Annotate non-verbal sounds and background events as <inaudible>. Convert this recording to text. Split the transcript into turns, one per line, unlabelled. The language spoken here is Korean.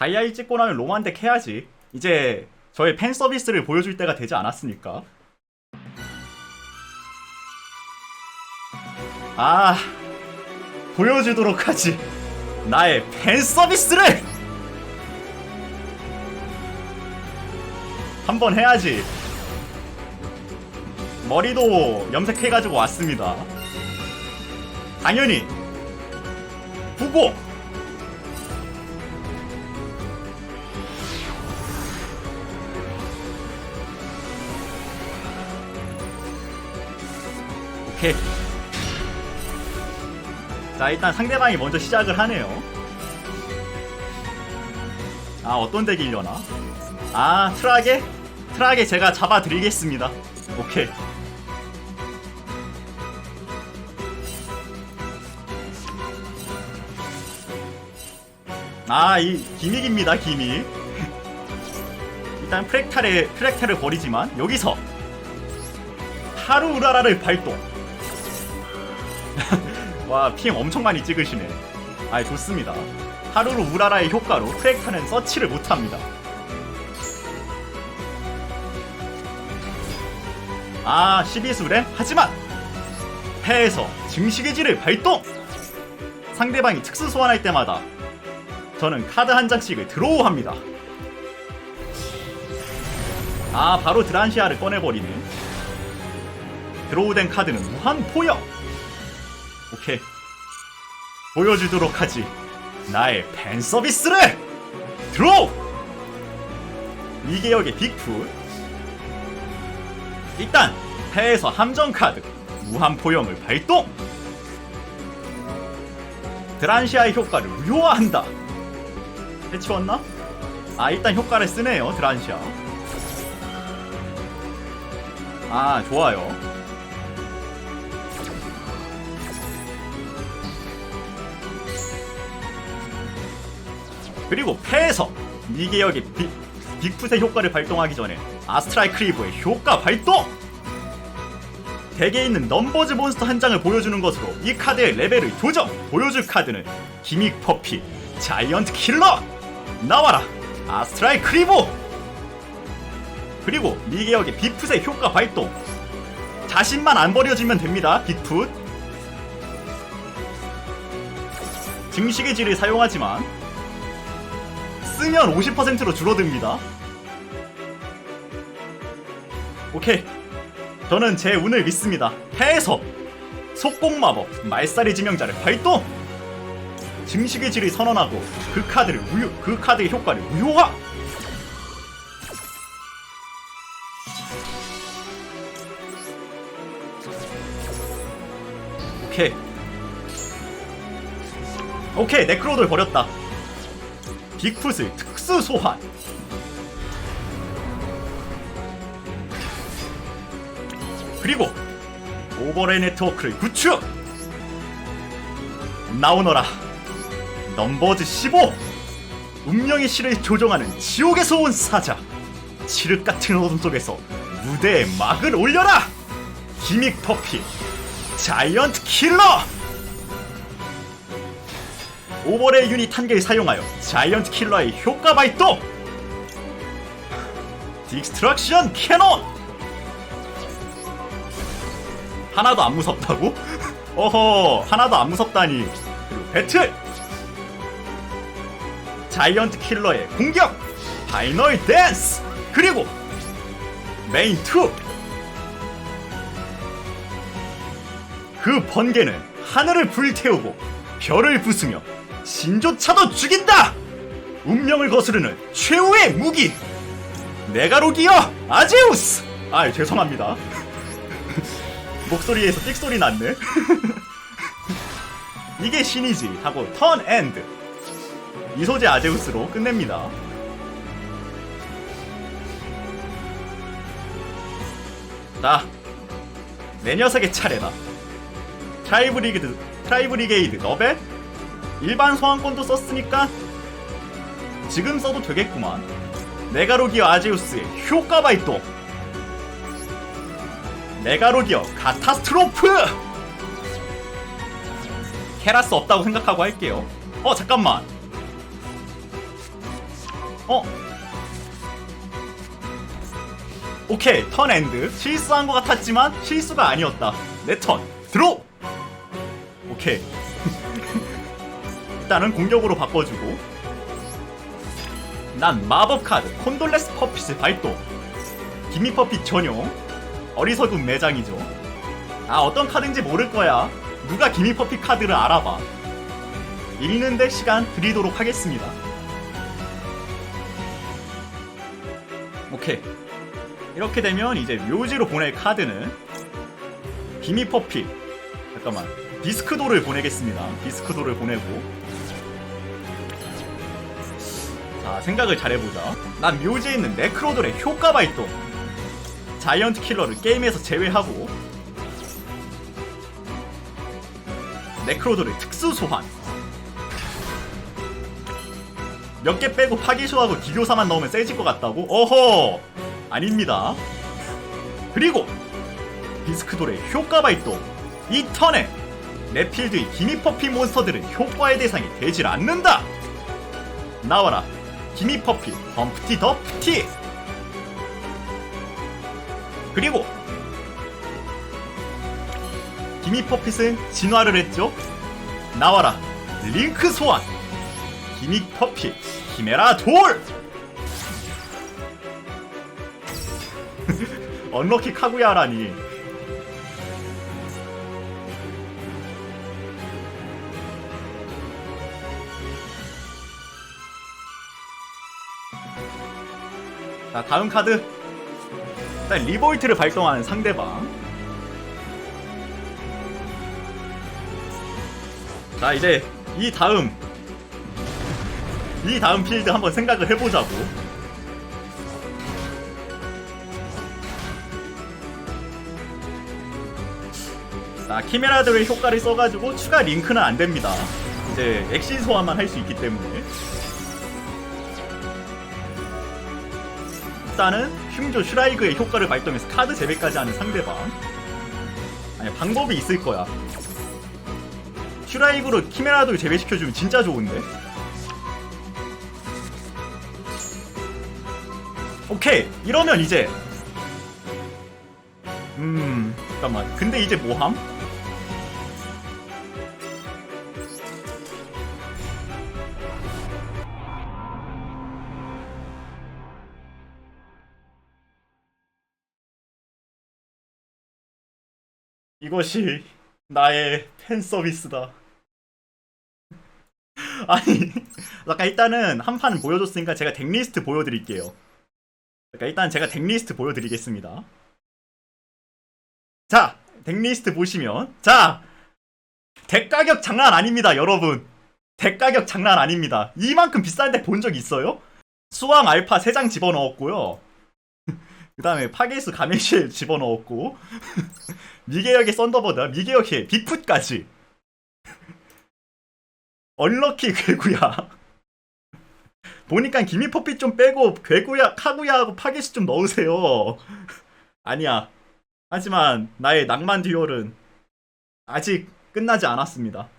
다이아이 찍고 나면 로만덱 해야지. 이제 저의 팬 서비스를 보여줄 때가 되지 않았습니까? 아, 보여주도록 하지. 나의 팬 서비스를! 한번 해야지. 머리도 염색해가지고 왔습니다. 당연히 후보 오케이 자 일단 상대방이 먼저 시작을 하네요. 아 어떤 덱이려나? 아 트락에 트락에 제가 잡아드리겠습니다. 오케이. 아, 이 기믹입니다, 기믹. <laughs> 일단 프렉타를 프렉타를 버리지만 여기서 하루 우라라를 발동. 와, 핑 엄청 많이 찍으시네. 아, 좋습니다. 하루루 우라라의 효과로 프렉타는 서치를 못합니다. 아, 12수래? 하지만 패에서 증식의 질을 발동! 상대방이 특수 소환할 때마다 저는 카드 한 장씩을 드로우합니다. 아, 바로 드란시아를 꺼내버리네. 드로우된 카드는 무한 포역! 오케이. 보여주도록 하지. 나의 팬 서비스를! 드로우! 이계역의 빅풋. 일단, 패에서 함정 카드, 무한 포용을 발동! 드란시아의 효과를 무효화한다. 해치웠나? 아 일단 효과를 쓰네요 드란시아 아 좋아요 그리고 패에서 미개역의 빅, 빅풋의 효과를 발동하기 전에 아스트라이 크리브의 효과 발동! 덱에 있는 넘버즈 몬스터 한 장을 보여주는 것으로 이 카드의 레벨을 조정! 보여줄 카드는 기믹 퍼피 자이언트 킬러! 나와라! 아스트라이 크리보! 그리고 미개역의 빅풋의 효과 발동 자신만 안 버려지면 됩니다 빅풋 증식의 질을 사용하지만 쓰면 50%로 줄어듭니다. 오케이. 저는 제 운을 믿습니다. 패에서 속공마법. 말살의 지명자를 발동. 증식의 질을 선언하고 그 카드를 무효 그 카드의 효과를 무효화. 오케이. 오케이. 네크로돌 버렸다 빅풋을 특수 소환. 그리고 오버레이 네트워크를 구축! 나오너라 넘버즈 15 운명의 실을 조종하는 지옥에서 온 사자 칠흑 같은 어둠 속에서 무대에 막을 올려라! 기믹 퍼피 자이언트 킬러 오버레이 유닛 한 개를 사용하여 자이언트 킬러의 효과 발동! 디스트럭션 캐논! 하나도 안 무섭다고? <laughs> 어허 하나도 안 무섭다니. 그리고 배틀! 자이언트 킬러의 공격! 파이널 댄스! 그리고 메인 2 그 번개는 하늘을 불태우고 별을 부수며 신조차도 죽인다! 운명을 거스르는 최후의 무기! 메가로기어 아제우스! 아 죄송합니다. <laughs> 목소리에서 삑소리 났네. <laughs> 이게 신이지 하고 턴 엔드. 이 소재 아제우스로 끝냅니다. 자, 내 녀석의 차례다. 트라이브 리그드, 트라이브 리게이드 너벨? 일반 소환권도 썼으니까 지금 써도 되겠구만. 메가로기어 아제우스의 효과 발동. 메가로기어 카타스트로프! 캐라스 없다고 생각하고 할게요. 어, 잠깐만. 어? 오케이 턴 엔드 실수한 것 같았지만 실수가 아니었다 내 턴 드로우 오케이 일단은 공격으로 바꿔주고. 난 마법 카드 콘돌레스 퍼핏을 발동. 기미 퍼핏 전용. 어리석은 매장이죠. 아 어떤 카드인지 모를 거야. 누가 기미 퍼핏 카드를 알아봐. 읽는데 시간 드리도록 하겠습니다. 오케이. 이렇게 되면 이제 묘지로 보낼 카드는 기미 퍼핏 잠깐만. 디스크도를 보내겠습니다. 디스크도를 보내고 자 생각을 잘해보자. 난 묘지에 있는 네크로돌의 효과 발동 자이언트 킬러를 게임에서 제외하고 네크로돌의 특수 소환. 몇 개 빼고 파기쇼하고 기교사만 넣으면 세질 것 같다고? 어허! 아닙니다. 그리고 디스크돌의 효과 발동 이 턴에 내 필드의 기미퍼피 몬스터들은 효과의 대상이 되질 않는다! 나와라 기미퍼피 덤프티 더프티. 그리고 기미퍼핏은 진화를 했죠? 나와라 링크 소환. 기미퍼핏 히메라 돌. <laughs> 언럭키 카구야라니 자 다음 카드. 일단 리볼트를 발동하는 상대방. 자 이제 이 다음 이 다음 필드 한번 생각을 해보자고. 자 키메라들의 효과를 써가지고 추가 링크는 안됩니다. 이제 엑신 소환만 할 수 있기 때문에 일단은 흉조 슈라이그의 효과를 발동해서 카드 재배까지 하는 상대방. 아니 방법이 있을 거야. 슈라이그로 키메라도 재배시켜주면 진짜 좋은데? 오케이! 이러면 이제 음 잠깐만. 근데 이제 뭐함? 이것이 나의 팬 서비스다. 아니, 아까 일단은 한 판 보여줬으니까 제가 덱리스트 보여드릴게요. 그러니까 일단 제가 덱리스트 보여드리겠습니다. 자, 덱리스트 보시면 자, 덱 가격 장난 아닙니다, 여러분. 덱 가격 장난 아닙니다. 이만큼 비싼데 본적 있어요? 수왕 알파 3장 집어넣었고요. 그 다음에 파게스 가메시엘 집어넣었고 미개역의 썬더버드, 미개역의 빅풋까지. <laughs> 얼럭키 괴구야. 보니까 기미퍼핏 좀 빼고 괴구야, 카구야하고 파게스 좀 넣으세요. <laughs> 아니야. 하지만 나의 낭만 듀얼은 아직 끝나지 않았습니다